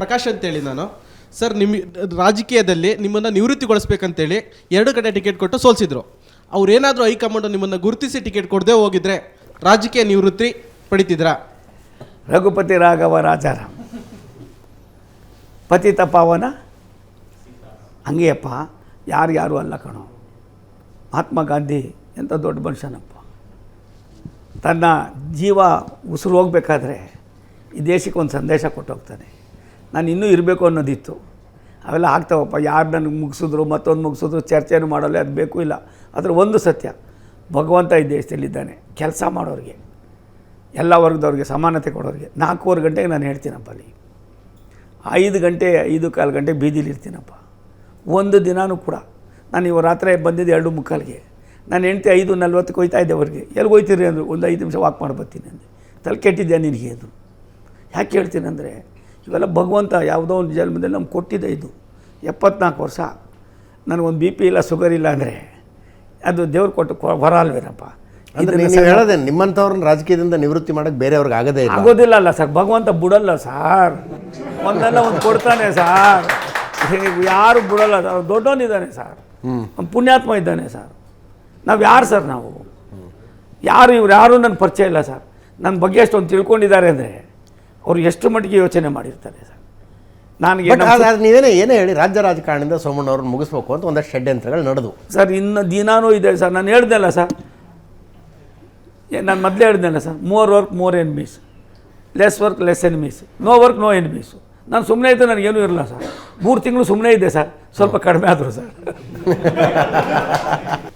ಪ್ರಕಾಶ್ ಅಂತೇಳಿ ನಾನು. ಸರ್ ನಿಮ್ಮ ರಾಜಕೀಯದಲ್ಲಿ ನಿಮ್ಮನ್ನು ನಿವೃತ್ತಿಗೊಳಿಸ್ಬೇಕಂತೇಳಿ ಎರಡು ಕಡೆ ಟಿಕೆಟ್ ಕೊಟ್ಟು ಸೋಲ್ಸಿದ್ರು. ಅವ್ರೇನಾದರೂ ಹೈಕಮಾಂಡ್ ನಿಮ್ಮನ್ನು ಗುರುತಿಸಿ ಟಿಕೆಟ್ ಕೊಡದೆ ಹೋಗಿದ್ರೆ ರಾಜಕೀಯ ನಿವೃತ್ತಿ ಪಡಿತಿದ್ರ? ರಘುಪತಿ ರಾಘವ ರಾಜಾರ ಪತಿ ತಪಾವನ ಹಂಗೆಯಪ್ಪ, ಯಾರು ಯಾರು ಅಲ್ಲ ಕಣೋ. ಮಹಾತ್ಮ ಗಾಂಧಿ ಎಂಥ ದೊಡ್ಡ ಮನುಷ್ಯನಪ್ಪ. ತನ್ನ ಜೀವ ಉಸಿರು ಹೋಗ್ಬೇಕಾದ್ರೆ ಈ ದೇಶಕ್ಕೆ ಒಂದು ಸಂದೇಶ ಕೊಟ್ಟು ಹೋಗ್ತಾನೆ. ನಾನು ಇನ್ನೂ ಇರಬೇಕು ಅನ್ನೋದಿತ್ತು. ಅವೆಲ್ಲ ಆಗ್ತಾವಪ್ಪ, ಯಾರು ನನಗೆ ಮುಗಿಸಿದ್ರು, ಮತ್ತೊಂದು ಮುಗಿಸಿದ್ರು, ಚರ್ಚೆನೂ ಮಾಡಲ್ಲ, ಅದು ಬೇಕು ಇಲ್ಲ. ಅದರ ಒಂದು ಸತ್ಯ, ಭಗವಂತ ಈ ದೇಶದಲ್ಲಿದ್ದಾನೆ, ಕೆಲಸ ಮಾಡೋರಿಗೆ, ಎಲ್ಲ ವರ್ಗದವ್ರಿಗೆ ಸಮಾನತೆ ಕೊಡೋರಿಗೆ. ನಾಲ್ಕೂವರೆ ಗಂಟೆಗೆ ನಾನು ಹೇಳ್ತೀನಪ್ಪ ಅಲ್ಲಿ. ಐದು ಗಂಟೆ, ಐದು ಕಾಲು ಗಂಟೆ ಬೀದಿಲಿ ಇರ್ತೀನಪ್ಪ. ಒಂದು ದಿನಾನೂ ಕೂಡ. ನಾನು ಇವ ರಾತ್ರಿ ಬಂದಿದ್ದು ಎರಡು ಮುಕ್ಕಾಲಿಗೆ. ನಾನು ಹೆಂಡ್ತಿ ಐದು ನಲ್ವತ್ತಕ್ಕೆ ಹೋಯ್ತಾ ಇದ್ದೆ ಅವ್ರಿಗೆ. ಎಲ್ಲಿ ಹೋಯ್ತೀರಿ ಅಂದರು, ಒಂದು ಐದು ನಿಮಿಷ ವಾಕ್ ಮಾಡಿ ಬರ್ತೀನಿ ಅಂದೆ. ತಲೆ ಕೆಟ್ಟಿದ್ದೆ ನಿನಗೆ ಅದು? ಯಾಕೆ ಹೇಳ್ತೀನಿ ಅಂದರೆ ಇವೆಲ್ಲ ಭಗವಂತ ಯಾವುದೋ ಒಂದು ಜನ್ಮದಲ್ಲಿ ನಮ್ಗೆ ಕೊಟ್ಟಿದೆ ಇದು. ಎಪ್ಪತ್ನಾಲ್ಕು ವರ್ಷ. ನನಗೊಂದು ಬಿ ಪಿ ಇಲ್ಲ ಶುಗರ್ ಇಲ್ಲ ಅಂದರೆ ಅದು ದೇವ್ರು ಕೊಟ್ಟು ಹೊರ ಅಲ್ವೇನಪ್ಪ? ಅಂದರೆ ನೀವು ಹೇಳೋದೇ ನಿಮ್ಮಂಥವ್ರನ್ನ ರಾಜಕೀಯದಿಂದ ನಿವೃತ್ತಿ ಮಾಡೋಕ್ಕೆ ಬೇರೆಯವ್ರಿಗೆ ಆಗದೇ ಇಲ್ಲ. ಆಗೋದಿಲ್ಲ ಅಲ್ಲ ಸರ್. ಭಗವಂತ ಬಿಡಲ್ಲ ಸಾರ್. ಒಂದಲ್ಲ ಒಂದು ಕೊಡ್ತಾನೆ ಸಾರ್. ಯಾರು ಬಿಡಲ್ಲ ಸರ್ ದೊಡ್ಡವನಿದ್ದಾನೆ ಸರ್. ಒಂದು ಪುಣ್ಯಾತ್ಮ ಇದ್ದಾನೆ ಸರ್. ನಾವು ಯಾರು ಸರ್ ನಾವು? ಯಾರು ಇವ್ರು? ಯಾರೂ ನನ್ನ ಪರಿಚಯ ಇಲ್ಲ ಸರ್. ನನ್ನ ಬಗ್ಗೆ ಅಷ್ಟೊಂದು ತಿಳ್ಕೊಂಡಿದ್ದಾರೆ ಅಂದರೆ ಅವ್ರು ಎಷ್ಟು ಮಟ್ಟಿಗೆ ಯೋಚನೆ ಮಾಡಿರ್ತಾರೆ ಸರ್? ಅದಾದ್ರೆ ನೀವೇನೇ ಏನೇ ಹೇಳಿ ರಾಜ್ಯ ರಾಜಕಾರಣದಿಂದ ಸೋಮಣ್ಣವ್ರನ್ನ ಮುಗಿಸ್ಬೇಕು ಅಂತ ಒಂದಷ್ಟು ಷಡ್ಯಂತ್ರಗಳು ನಡೆದು. ಸರ್ ಇನ್ನು ದಿನಾನೂ ಇದೆ ಸರ್. ನಾನು ಹೇಳ್ದೆಲ್ಲ ಸರ್? ನಾನು ಮೊದಲೇ ಹೇಳ್ದೆಲ್ಲ sir. More work more enemies less work less enemies no work no enemies ನಾನು ಸುಮ್ಮನೆ ಇದ್ದರೆ ನನಗೇನು ಇರಲ್ಲ ಸರ್. ಮೂರು ತಿಂಗಳು ಸುಮ್ಮನೆ ಇದ್ದೆ ಸರ್. ಸ್ವಲ್ಪ ಕಡಿಮೆ ಆದರು ಸರ್.